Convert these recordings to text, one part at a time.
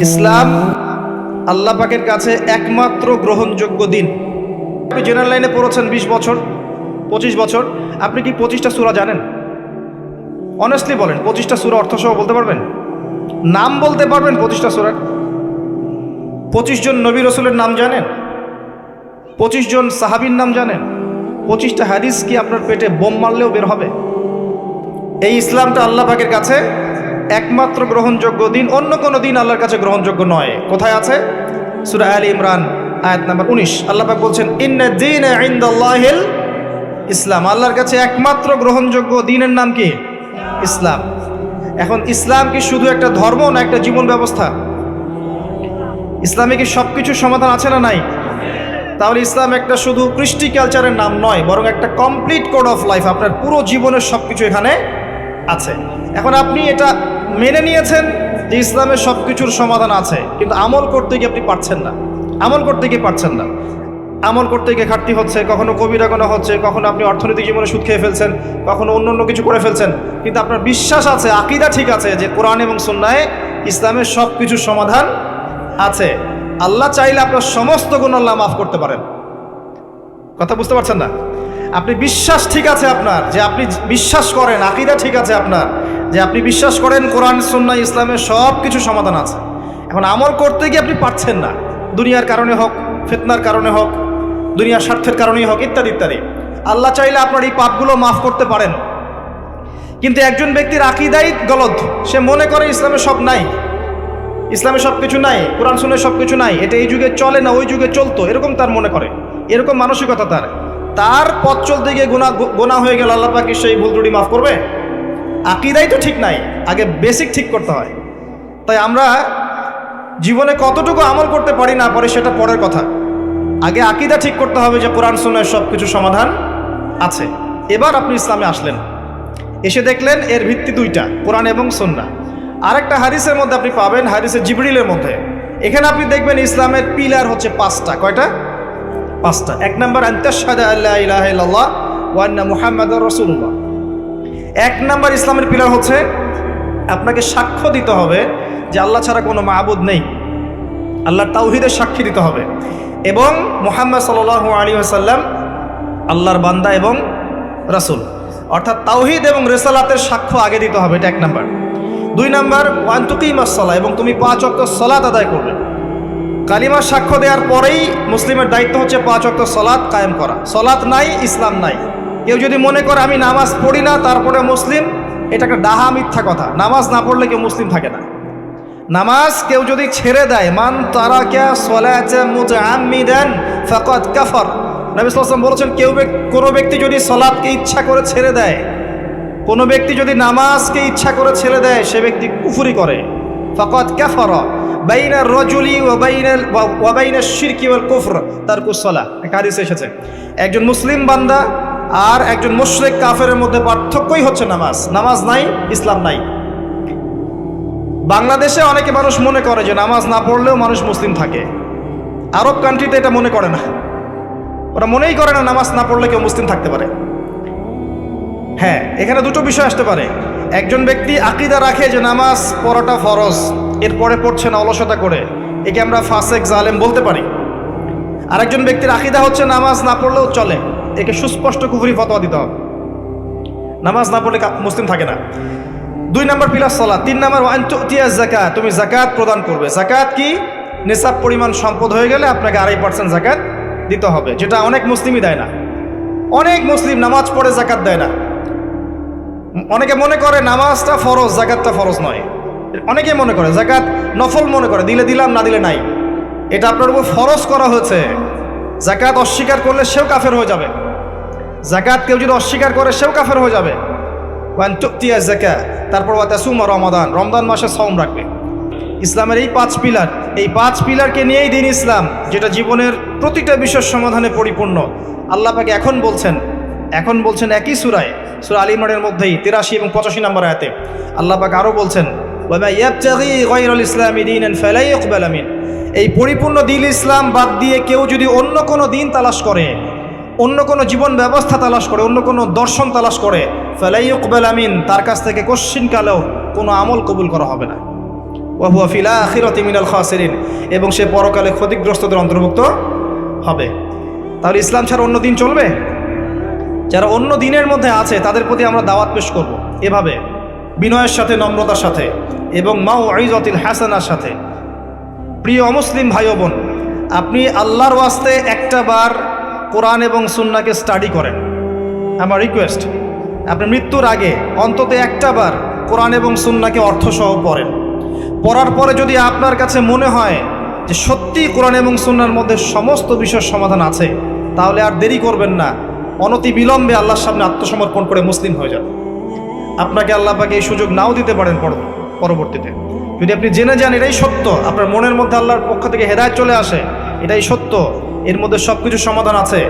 ইসলাম আল্লাহ পাকের কাছে একমাত্র গ্রহণযোগ্য দিন। আপনি জেনারেল লাইনে পড়েছেন বিশ বছর, পঁচিশ বছর, আপনি কি পঁচিশটা সুরা জানেন? অনেস্টলি বলেন, পঁচিশটা সুরা অর্থসহ বলতে পারবেন? নাম বলতে পারবেন পঁচিশটা সুরার? পঁচিশ জন নবী রসুলের নাম জানেন? পঁচিশ জন সাহাবির নাম জানেন? পঁচিশটা হাদিস কি আপনার পেটে বোম মারলেও বের হবে? এই ইসলামটা আল্লাহ পাকের কাছে একমাত্র গ্রহণযোগ্য দিন, অন্য কোনো দিন আল্লাহর কাছে গ্রহণযোগ্য নয়। কোথায় আছে? সুরা আল ইমরান, আয়াত নাম্বার উনিশ। আল্লাপাক বলছেন ইসলাম। আল্লাহর কাছে একমাত্র গ্রহণযোগ্য দিনের নাম কি? ইসলাম। এখন ইসলাম কি শুধু একটা ধর্ম না একটা জীবন ব্যবস্থা? ইসলামে কি সব কিছুর সমাধান আছে না নাই? তাহলে ইসলাম একটা শুধু কৃষ্টি কালচারের নাম নয়, বরং একটা কমপ্লিট কোড অফ লাইফ আপনার পুরো জীবনের সব কিছু এখানে আছে। এখন আপনি এটা মেনে নিয়েছেন যে ইসলামের সব কিছুর সমাধান আছে, কিন্তু আমল করতে গিয়ে আপনি পারছেন না। আমল করতে গিয়ে পারছেন না। আমল করতে গিয়ে ঘাটতি হচ্ছে, কখনো কবিরা গোনা হচ্ছে, কখনো আপনি অর্থনৈতিক জীবনে সুদ খেয়ে ফেলছেন, কখনো অন্য অন্য কিছু করে ফেলছেন, কিন্তু আপনার বিশ্বাস আছে, আকিদা ঠিক আছে যে কোরআন এবং সুন্নায় ইসলামের সব কিছুর সমাধান আছে। আল্লাহ চাইলে আপনার সমস্ত গুণ আল্লাহ মাফ করতে পারেন। কথা বুঝতে পারছেন না? আপনি বিশ্বাস ঠিক আছে আপনার, যে আপনি বিশ্বাস করেন, আকিদা ঠিক আছে আপনার, যে আপনি বিশ্বাস করেন কোরআন সন্না ইসলামের সব কিছু সমাধান আছে। এখন আমল করতে গিয়ে আপনি পারছেন না। দুনিয়ার কারণে হোক, ফেতনার কারণে হোক, দুনিয়ার স্বার্থের কারণেই হোক, ইত্যাদি ইত্যাদি। আল্লাহ চাইলে আপনার এই পাপগুলো মাফ করতে পারেন। কিন্তু একজন ব্যক্তির আকিদাই গলদ। সে মনে করে ইসলামে সব নাই। ইসলামে সব কিছু নাই, কোরআন শুনে সব কিছু নাই। এটা এই যুগে চলে না, ওই যুগে চলতো, এরকম তার মনে করে। এরকম মানসিকতা তার। তার পথ চলতে গিয়ে গোনা গোনা হয়ে গেল, আল্লাহ পাকি সেই ভুল ত্রুটি মাফ করবে? আকিদাই তো ঠিক নাই, আগে বেসিক ঠিক করতে হয়। তাই আমরা জীবনে কতটুকু আমল করতে পারি না পারি সেটা পরের কথা। আগে আকিদা ঠিক করতে হবে যে কোরআন শুনে সব কিছু সমাধান আছে। এবার আপনি ইসলামে আসলেন। এসে দেখলেন এর ভিত্তি দুইটা, কোরআন এবং সন্না আরেকটা হারিসের মধ্যে আপনি পাবেন হাদিসের জিবরিলের মধ্যে। এখানে আপনি দেখবেন ইসলামের পিলার হচ্ছে পাঁচটা, কয়টা? পাঁচটা। এক নম্বর আন্তাসাদা আল্লাহ ইলাহ রসুল্লাহ এক নম্বর ইসলামের পিলার হচ্ছে, আপনাকে সাক্ষ্য দিতে হবে যে আল্লাহ ছাড়া কোনো মাহবুদ নেই। আল্লাহর তাওহিদের সাক্ষী দিতে হবে। এবং মোহাম্মদ সাল আলী আসাল্লাম আল্লাহর বান্দা এবং রাসুল। অর্থাৎ তাওহিদ এবং রেসালাতের সাক্ষ্য আগে দিতে হবে, এটা এক নাম্বার। দুই নাম্বার ওয়ান্তুকিম আসলা এবং তুমি পাঁচ অক্ট সলাত আদায় করবে। কালিমার সাক্ষ্য দেওয়ার পরেই মুসলিমের দায়িত্ব হচ্ছে পাঁচ অক্ট সলাৎ কায়েম করা। সলাৎ নাই, ইসলাম নাই। কেউ যদি মনে করে আমি নামাজ পড়ি না, তারপরে মুসলিম, এটা একটা ডাহা মিথ্যা কথা। নামাজ না পড়লে কেউ মুসলিম থাকে না। নামাজ কেউ যদি ছেড়ে দেয়, মান তারা কে মুতাআম্মিদান ফাকাদ কাফার। নবী সাল্লাল্লাহু আলাইহি বলেছেন, কেউ কোনো ব্যক্তি যদি সলাৎকে ইচ্ছা করে ছেড়ে দেয়, কোনো ব্যক্তি যদি নামাজকে ইচ্ছা করে ছেড়ে দেয়, সে ব্যক্তি কুফুরি করে। ফকত কাফার। বাইনার রজুলি ওয়া বাইনাল ওয়া বাইনাশ শিরকি ওয়াল কুফর তারকুস সালাহ। একটা হাদিস এসেছে। একজন মুসলিম বান্দা আর একজন মুশরিক কাফের মধ্যে পার্থক্যই হচ্ছে নামাজ। নামাজ নাই, ইসলাম নাই। বাংলাদেশে অনেকে মানুষ মনে করে যে নামাজ না পড়লেও মানুষ মুসলিম থাকে। আরব কান্ট্রিতে এটা মনে করে না। ওরা মনেই করে না নামাজ না পড়লে কেউ মুসলিম থাকতে পারে। হ্যাঁ এখানে দুটো বিষয় আসতে পারে। একজন ব্যক্তি আকিদা রাখে যে নামাজ পড়াটা ফরজ। এরপরে পড়ছে না অলসতা করে। একে আমরা ফাসেক, জালেম বলতে পারি। আরেকজন ব্যক্তির আকিদা হচ্ছে নামাজ না পড়লেও চলে। একে সুস্পষ্ট কুফুরি ফতোয়া দিতে হবে। নামাজ না পড়লে মুসলিম থাকে না। দুই নম্বর পিলার সলা তিন নম্বর জাকাত তুমি জাকাত প্রদান করবে। জাকাত কি? নিসাব পরিমাণ সম্পদ হয়ে গেলে আপনাকে আড়াই পার্সেন্ট জাকাত দিতে হবে, যেটা অনেক মুসলিমই দেয় না। অনেক মুসলিম নামাজ পড়ে জাকাত দেয় না। অনেকে মনে করে নামাজটা ফরজ জাকাতটা ফরজ নয়। অনেকে মনে করে জাকাত নফল মনে করে, দিলে দিলাম, না দিলে নাই। এটা আপনার উপর ফরজ করা হয়েছে। জাকাত অস্বীকার করলে সেও কাফের হয়ে যাবে। জাকাত কেউ যদি অস্বীকার করে, সেও কাফের হয়ে যাবে। ওয়ান তুকতিয়া জাকা তারপর ওয়াতাসুমা রমাদান রমজান মাসে সম রাখবে। ইসলামের এই পাঁচ পিলার, এই পাঁচ পিলারকে নিয়েই দিন ইসলাম, যেটা জীবনের প্রতিটা বিষয়ের সমাধানে পরিপূর্ণ। আল্লাহ পাকে এখন বলছেন এখন বলছেন একই সুরায়, সুরা আলী ইমরানের মধ্যেই তিরাশি এবং পঁচাশি নম্বর আয়াতে। আল্লাহ পাক আরও বলছেন এই পরিপূর্ণ দিল ইসলাম বাদ দিয়ে কেউ যদি অন্য কোনো দিন তালাশ করে, অন্য কোনো জীবন ব্যবস্থা তালাশ করে, অন্য কোনো দর্শন তালাশ করে ফালাই ইকবাল আমিন তার কাছ থেকে কোশ্চিনকালেও কোনো আমল কবুল করা হবে না। ওয়াহুয়া ফিলা আখিরতি মিনাল খাসিরিন। এবং সে পরকালে ক্ষতিগ্রস্তদের অন্তর্ভুক্ত হবে। তাহলে ইসলাম ছাড়া অন্য দিন চলবে? যারা অন্য দিনের মধ্যে আছে, তাদের প্রতি আমরা দাওয়াত পেশ করব। এভাবে বিনয়ের সাথে, নম্রতার সাথে এবং মাও আইজতিল হাসানার সাথে। প্রিয় অমুসলিম ভাই বোন, আপনি আল্লাহর ওয়াস্তে একটা বার কোরআন এবং সুন্নাকে স্টাডি করেন। আমার রিকোয়েস্ট আপনি মৃত্যুর আগে অন্তত একটা বার কোরআন এবং সুন্নাকে অর্থসহ পড়েন। পড়ার পরে যদি আপনার কাছে মনে হয় যে সত্যি কোরআন এবং সুন্নার মধ্যে সমস্ত বিষয়ের সমাধান আছে, তাহলে আর দেরি করবেন না। অনতি বিলম্বে আল্লাহর সামনে আত্মসমর্পণ করে মুসলিম হয়ে যান। আপনাকে আল্লাহ পাকে এই সুযোগ নাও দিতে পারেন পরবর্তীতে। যদি আপনি জেনে যান এটাই সত্য, আপনার মনের মধ্যে আল্লাহর পক্ষ থেকে হেদায়ত চলে আসে, এটাই সত্য, এর মধ্যে সব কিছু সমাধান আছে।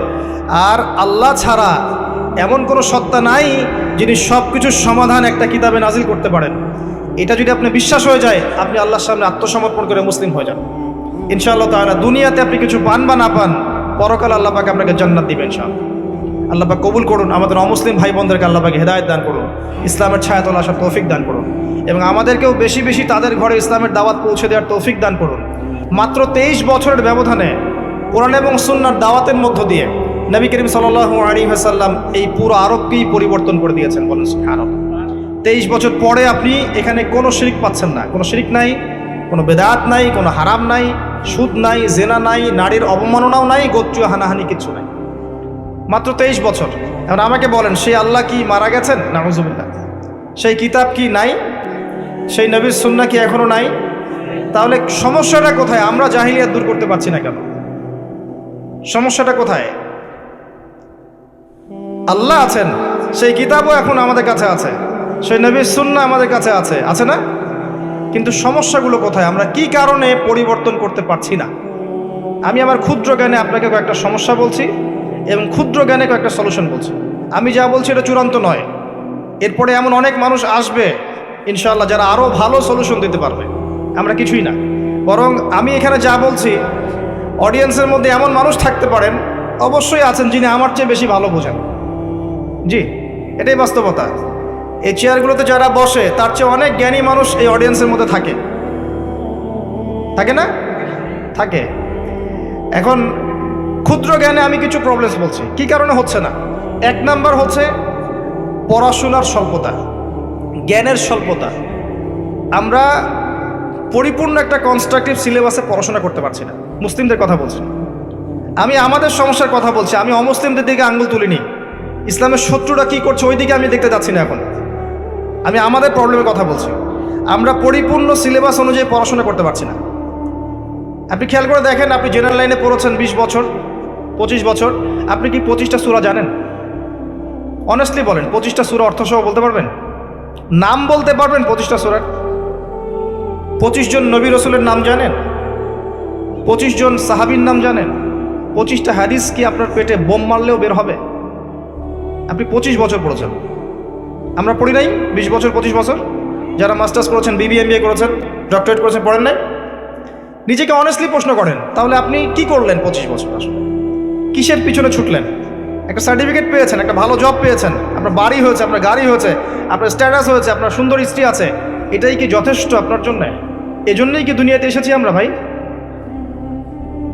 আর আল্লাহ ছাড়া এমন কোনো সত্তা নাই যিনি সব কিছুর সমাধান একটা কিতাবে নাজিল করতে পারেন। এটা যদি আপনি বিশ্বাস হয়ে যায়, আপনি আল্লাহর সামনে আত্মসমর্পণ করে মুসলিম হয়ে যান। ইনশাআল্লাহ তাহলে দুনিয়াতে আপনি কিছু পান বা না পান, পরকাল আল্লাহ পাকে আপনাকে জান্নাত দিবেন ইনশাআল্লাহ। আল্লাহ পাক কবুল করুন, আমাদের অমুসলিম ভাই বোনদেরকে আল্লাহ পাকে হেদায়ত দান করুন, ইসলামের ছায়াতলা আসার তৌফিক দান করুন এবং আমাদেরকেও বেশি বেশি তাদের ঘরে ইসলামের দাওয়াত পৌঁছে দেওয়ার তৌফিক দান করুন। মাত্র তেইশ বছরের ব্যবধানে কোরআন এবং সুন্নার দাওয়াতের মধ্য দিয়ে নবী করিম সাল্লাহ আলী হাসাল্লাম এই পুরো আরবকেই পরিবর্তন করে দিয়েছেন বলেন আরব তেইশ বছর পরে আপনি এখানে কোনো শিরিক পাচ্ছেন না, কোনো শিরিক নাই, কোনো বেদাত নাই, কোনো হারাম নাই, সুদ নাই, জেনা নাই, নারীর অবমাননাও নাই, গোত্রীয় হানাহানি কিছু নাই। মাত্র তেইশ বছর। এখন আমাকে বলেন, সেই আল্লাহ কি মারা গেছেন? নাউজুবিল্লাহ। সেই কিতাব কি নাই? সেই নবীর সুন্না কি এখনও নাই? তাহলে সমস্যাটা কোথায়? আমরা জাহিলিয়াত দূর করতে পারছি না কেন? সমস্যাটা কোথায়? আল্লাহ আছেন, সেই কিতাবও এখন আমাদের কাছে আছে। সেই নবীর সুন্না আমাদের কাছে আছে। আছে না? কিন্তু সমস্যাগুলো কোথায়? আমরা কি কারণে পরিবর্তন করতে পারছি না? আমি আমার ক্ষুদ্র জ্ঞানে আপনাকে কয়েকটা সমস্যা বলছি। এবং ক্ষুদ্র জ্ঞানে কয়েকটা সলিউশন বলছে। আমি যা বলছি এটা চূড়ান্ত নয়। এরপরে এমন অনেক মানুষ আসবে ইনশাল্লাহ যারা আরও ভালো সলিউশন দিতে পারবে। আমরা কিছুই না। বরং আমি এখানে যা বলছি অডিয়েন্সের মধ্যে এমন মানুষ থাকতে পারেন, অবশ্যই আছেন যিনি আমার চেয়ে বেশি ভালো বোঝেন। জি, এটাই বাস্তবতা। এই চেয়ারগুলোতে যারা বসে, তার চেয়ে অনেক জ্ঞানী মানুষ এই অডিয়েন্সের মধ্যে থাকে। থাকে না? থাকে। এখন ক্ষুদ্র জ্ঞানে আমি কিছু প্রবলেমস বলছি। কি কারণে হচ্ছে না? এক নাম্বার হচ্ছে পড়াশোনার স্বল্পতা। জ্ঞানের স্বল্পতা। আমরা পরিপূর্ণ একটা কনস্ট্রাকটিভ সিলেবাসে পড়াশোনা করতে পারছি না। মুসলিমদের কথা বলছি। আমি আমাদের সমস্যার কথা বলছি। আমি অমুসলিমদের দিকে আঙ্গুল তুলিনি। ইসলামের শত্রুরা কি করছে ওই দিকে আমি দেখতে যাচ্ছি না এখন। আমি আমাদের প্রবলেমের কথা বলছি। আমরা পরিপূর্ণ সিলেবাস অনুযায়ী পড়াশোনা করতে পারছি না। আপনি খেয়াল করে দেখেন, আপনি জেনারেল লাইনে পড়েছেন বিশ বছর। পঁচিশ বছর। আপনি কি পঁচিশটা সুরা জানেন? অনেস্টলি বলেন, পঁচিশটা সুরা অর্থসহ বলতে পারবেন? নাম বলতে পারবেন পঁচিশটা সুরার? পঁচিশ জন নবী রসুলের নাম জানেন? পঁচিশ জন সাহাবির নাম জানেন? পঁচিশটা হাদিস কি আপনার পেটে বোম মারলেও বের হবে? আপনি পঁচিশ বছর পড়েছেন। আমরা পড়ি নাই? বিশ বছর, পঁচিশ বছর? যারা মাস্টার্স করেছেন বিবিএমবিএ করেছেন, ডক্টরেট করেছেন, পড়েন নাই? নিজেকে অনেস্টলি প্রশ্ন করেন, তাহলে আপনি কি করলেন পঁচিশ বছর আসলে? কিসের পিছনে ছুটলেন? একটা সার্টিফিকেট পেয়েছেন, একটা ভালো জব পেয়েছেন, আপনার বাড়ি হয়েছে, আপনার গাড়ি হয়েছে, আপনার স্ট্যাটাস হয়েছে, আপনার সুন্দর স্ত্রী আছে, এটাই কি যথেষ্ট আপনার জন্যে? এজন্যই কি দুনিয়াতে এসেছি আমরা ভাই?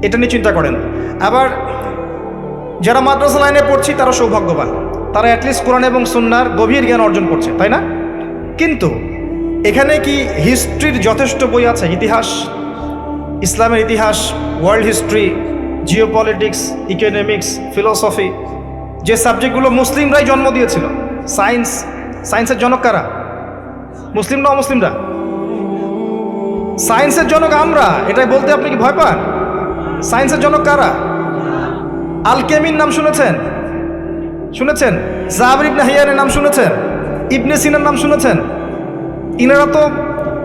এটা নিয়ে চিন্তা করেন। আবার যারা মাদ্রাসা লাইনে পড়ছি, তারা সৌভাগ্যবান। তারা অ্যাটলিস্ট কোরআন এবং সুন্নার গভীর জ্ঞান অর্জন করছে, তাই না? কিন্তু এখানে কি হিস্ট্রির যথেষ্ট বই আছে? ইতিহাস, ইসলামের ইতিহাস world history geopolitics economics philosophy যে সাবজেক্টগুলো মুসলিমরাই জন্ম দিয়েছিল। সায়েন্স সায়েন্সের জনক কারা? মুসলিম না অমুসলিমরা? সায়েন্সের জনক আমরা, এটাই বলতে আপনি কি ভয় পান? সায়েন্সের জনক কারা? আলকেমিন নাম শুনেছেন? শুনেছেন? জাবর ইবনে হাইয়ানের নাম শুনেছেন? ইবনে সিনার নাম শুনেছেন? ইনারা তো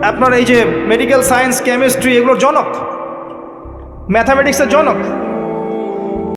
আপনার এই যে মেডিকেল সায়েন্স কেমিস্ট্রি এগুলোর জনক। ম্যাথামেটিক্সের জনক।